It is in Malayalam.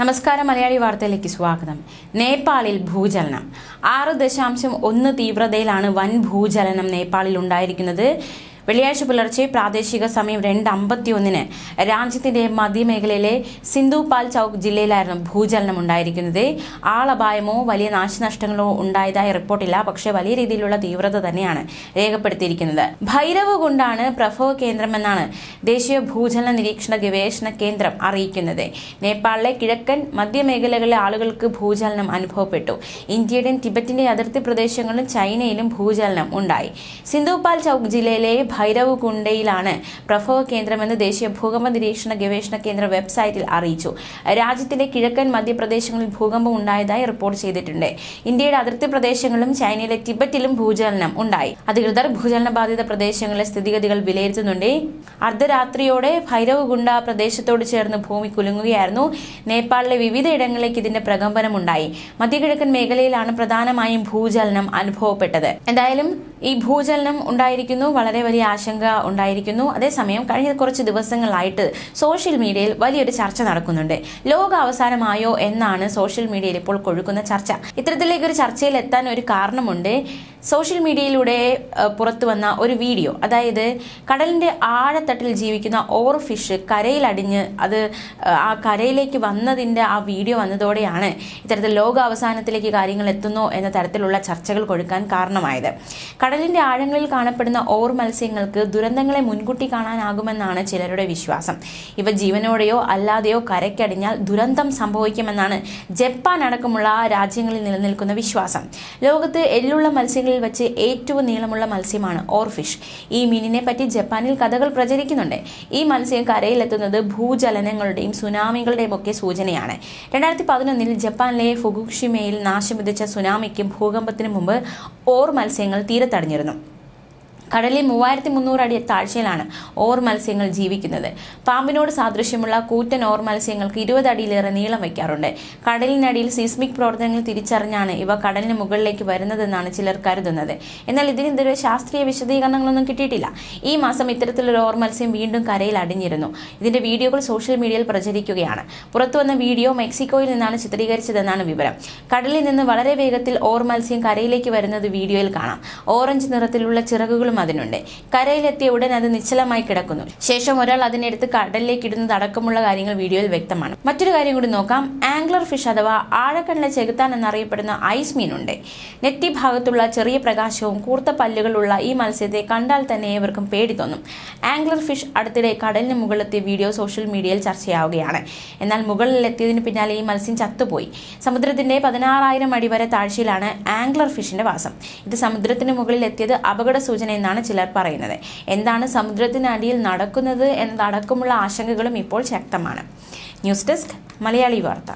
നമസ്കാരം മലയാളി വാർത്തയിലേക്ക് സ്വാഗതം. നേപ്പാളിൽ ഭൂചലനം. ആറ് ദശാംശം ഒന്ന് തീവ്രതയിലാണ് വൻ ഭൂചലനം നേപ്പാളിൽ ഉണ്ടായിരിക്കുന്നത്. വെള്ളിയാഴ്ച പുലർച്ചെ പ്രാദേശിക സമയം രണ്ട് അമ്പത്തിയൊന്നിന് രാജ്യത്തിന്റെ മധ്യമേഖലയിലെ സിന്ധുപാൽ ചൌക്ക് ജില്ലയിലായിരുന്നു ഭൂചലനം ഉണ്ടായിരിക്കുന്നത്. ആളപായമോ വലിയ നാശനഷ്ടങ്ങളോ ഉണ്ടായതായി റിപ്പോർട്ടില്ല. പക്ഷേ വലിയ രീതിയിലുള്ള തീവ്രത തന്നെയാണ് രേഖപ്പെടുത്തിയിരിക്കുന്നത്. ഭൈരവ് കൊണ്ടാണ് പ്രഭവ കേന്ദ്രമെന്നാണ് ദേശീയ ഭൂചലന നിരീക്ഷണ ഗവേഷണ കേന്ദ്രം അറിയിക്കുന്നത്. നേപ്പാളിലെ കിഴക്കൻ മധ്യമേഖലകളിലെ ആളുകൾക്ക് ഭൂചലനം അനുഭവപ്പെട്ടു. ഇന്ത്യയുടെയും ടിബറ്റിന്റെ അതിർത്തി പ്രദേശങ്ങളിലും ചൈനയിലും ഭൂചലനം ഉണ്ടായി. സിന്ധുപാൽ ചൌക്ക് ജില്ലയിലെ ഭൈരവ് കുണ്ടയിലാണ് പ്രഭവ കേന്ദ്രമെന്ന് ദേശീയ ഭൂകമ്പ നിരീക്ഷണ ഗവേഷണ കേന്ദ്ര വെബ്സൈറ്റിൽ അറിയിച്ചു. രാജ്യത്തിന്റെ കിഴക്കൻ മധ്യപ്രദേശങ്ങളിൽ ഭൂകമ്പം ഉണ്ടായതായി റിപ്പോർട്ട് ചെയ്തിട്ടുണ്ട്. ഇന്ത്യയുടെ അതിർത്തി പ്രദേശങ്ങളിലും ചൈനയിലെ ടിബറ്റിലും ഭൂചലനം ഉണ്ടായി. അധികൃതർ ഭൂചലന ബാധിത പ്രദേശങ്ങളിലെ സ്ഥിതിഗതികൾ വിലയിരുത്തുന്നുണ്ട്. അർദ്ധരാത്രിയോടെ ഭൈരവ് ഗുണ്ട പ്രദേശത്തോട് ചേർന്ന് ഭൂമി കുലുങ്ങുകയായിരുന്നു. നേപ്പാളിലെ വിവിധ ഇടങ്ങളിലേക്ക് ഇതിന്റെ പ്രകമ്പനമുണ്ടായി മധ്യകിഴക്കൻ മേഖലയിലാണ് പ്രധാനമായും ഭൂചലനം അനുഭവപ്പെട്ടത്. എന്തായാലും ഈ ഭൂചലനം ഉണ്ടായിരിക്കുന്നു. വളരെ വലിയ ആശങ്ക ഉണ്ടായിരിക്കുന്നു. അതേസമയം കഴിഞ്ഞ കുറച്ച് ദിവസങ്ങളായിട്ട് സോഷ്യൽ മീഡിയയിൽ വലിയൊരു ചർച്ച നടക്കുന്നുണ്ട്. ലോക അവസാനമായോ എന്നാണ് സോഷ്യൽ മീഡിയയിൽ ഇപ്പോൾ കൊഴുക്കുന്ന ചർച്ച. ഇത്തരത്തിലേക്ക് ഒരു ചർച്ചയിൽ എത്താൻ ഒരു കാരണമുണ്ട്. സോഷ്യൽ മീഡിയയിലൂടെ പുറത്തു വന്ന ഒരു വീഡിയോ. അതായത് കടലിന്റെ ആഴത്തട്ടിൽ ജീവിക്കുന്ന ഓർ ഫിഷ് കരയിലടിഞ്ഞ് അത് ആ കരയിലേക്ക് വന്നതിന്റെ ആ വീഡിയോ വന്നതോടെയാണ് ഇത്തരത്തിൽ ലോക അവസാനത്തിലേക്ക് കാര്യങ്ങൾ എത്തുന്നു എന്ന തരത്തിലുള്ള ചർച്ചകൾ കൊഴുക്കാൻ കാരണമായത്. കടലിന്റെ ആഴങ്ങളിൽ കാണപ്പെടുന്ന ഓർ മത്സ്യങ്ങൾക്ക് ദുരന്തങ്ങളെ മുൻകൂട്ടി കാണാനാകുമെന്നാണ് ചിലരുടെ വിശ്വാസം. ഇവ ജീവനോടെയോ അല്ലാതെയോ കരയ്ക്കടിഞ്ഞാൽ ദുരന്തം സംഭവിക്കുമെന്നാണ് ജപ്പാൻ അടക്കമുള്ള രാജ്യങ്ങളിൽ നിലനിൽക്കുന്ന വിശ്വാസം. ലോകത്ത് എല്ലുള്ള മത്സ്യങ്ങളിൽ വെച്ച് ഏറ്റവും നീളമുള്ള മത്സ്യമാണ് ഓർഫിഷ്. ഈ മീനിനെ പറ്റി ജപ്പാനിൽ കഥകൾ പ്രചരിക്കുന്നുണ്ട്. ഈ മത്സ്യം കരയിലെത്തുന്നത് ഭൂചലനങ്ങളുടെയും സുനാമികളുടെയും ഒക്കെ സൂചനയാണ്. രണ്ടായിരത്തി പതിനൊന്നിൽ ജപ്പാനിലെ ഫുഗുഷിമയിൽ നാശം വിതച്ച സുനാമിക്കും ഭൂകമ്പത്തിനും മുമ്പ് ഓർ മത്സ്യങ്ങൾ തീരത്തടിഞ്ഞിരുന്നു. കടലിൽ മൂവായിരത്തി മുന്നൂറ് അടി താഴ്ചയിലാണ് ഓർ മത്സ്യങ്ങൾ ജീവിക്കുന്നത്. പാമ്പിനോട് സാദൃശ്യമുള്ള കൂറ്റൻ ഓർ മത്സ്യങ്ങൾക്ക് ഇരുപത് അടിയിലേറെ നീളം വയ്ക്കാറുണ്ട്. കടലിനടിയിൽ സീസ്മിക് പ്രവർത്തനങ്ങൾ തിരിച്ചറിഞ്ഞാണ് ഇവ കടലിന് മുകളിലേക്ക് വരുന്നതെന്നാണ് ചിലർ കരുതുന്നത്. എന്നാൽ ഇതിനെതിരെ ശാസ്ത്രീയ വിശദീകരണങ്ങളൊന്നും കിട്ടിയിട്ടില്ല. ഈ മാസം ഇത്തരത്തിലൊരു ഓർ മത്സ്യം വീണ്ടും കരയിൽ അടിഞ്ഞിരുന്നു. ഇതിന്റെ വീഡിയോകൾ സോഷ്യൽ മീഡിയയിൽ പ്രചരിക്കുകയാണ്. പുറത്തുവന്ന വീഡിയോ മെക്സിക്കോയിൽ നിന്നാണ് ചിത്രീകരിച്ചതെന്നാണ് വിവരം. കടലിൽ നിന്ന് വളരെ വേഗത്തിൽ ഓർ മത്സ്യം കരയിലേക്ക് വരുന്നത് വീഡിയോയിൽ കാണാം. ഓറഞ്ച് നിറത്തിലുള്ള ചിറകുകളും അതിനുണ്ട്. കരയിലെത്തിയ ഉടൻ അത് നിശ്ചലമായി കിടക്കുന്നു. ശേഷം ഒരാൾ അതിനെടുത്ത് കടലിലേക്ക് ഇടുന്നത് അടക്കമുള്ള കാര്യങ്ങൾ വീഡിയോയിൽ വ്യക്തമാണ്. മറ്റൊരു കാര്യം കൂടി നോക്കാം. ആംഗ്ലർ ഫിഷ് അഥവാ ആഴക്കണ്ണിലെ ചെകുത്താൻ എന്നറിയപ്പെടുന്ന ഐസ് മീനുണ്ട്. നെറ്റി ഭാഗത്തുള്ള ചെറിയ പ്രകാശവും കൂർത്ത പല്ലുകളുള്ള ഈ മത്സ്യത്തെ കണ്ടാൽ തന്നെ ഏവർക്കും പേടി തോന്നും. ആംഗ്ലർ ഫിഷ് അടുത്തിടെ കടലിന് മുകളിലെത്തിയ വീഡിയോ സോഷ്യൽ മീഡിയയിൽ ചർച്ചയാവുകയാണ്. എന്നാൽ മുകളിലെത്തിയതിന് പിന്നാലെ ഈ മത്സ്യം ചത്തുപോയി. സമുദ്രത്തിന്റെ പതിനാറായിരം അടി വരെ താഴ്ചയിലാണ് ആംഗ്ലർ ഫിഷിന്റെ വാസം. ഇത് സമുദ്രത്തിന് മുകളിൽ എത്തിയത് അപകട സൂചന എന്നാണ് ചിലർ പറയുന്നത്. എന്താണ് സമുദ്രത്തിനടിയിൽ നടക്കുന്നത് എന്നതടക്കമുള്ള ആശങ്കകളും ഇപ്പോൾ ശക്തമാണ്. ന്യൂസ് ഡെസ്ക് മലയാളി വാർത്ത.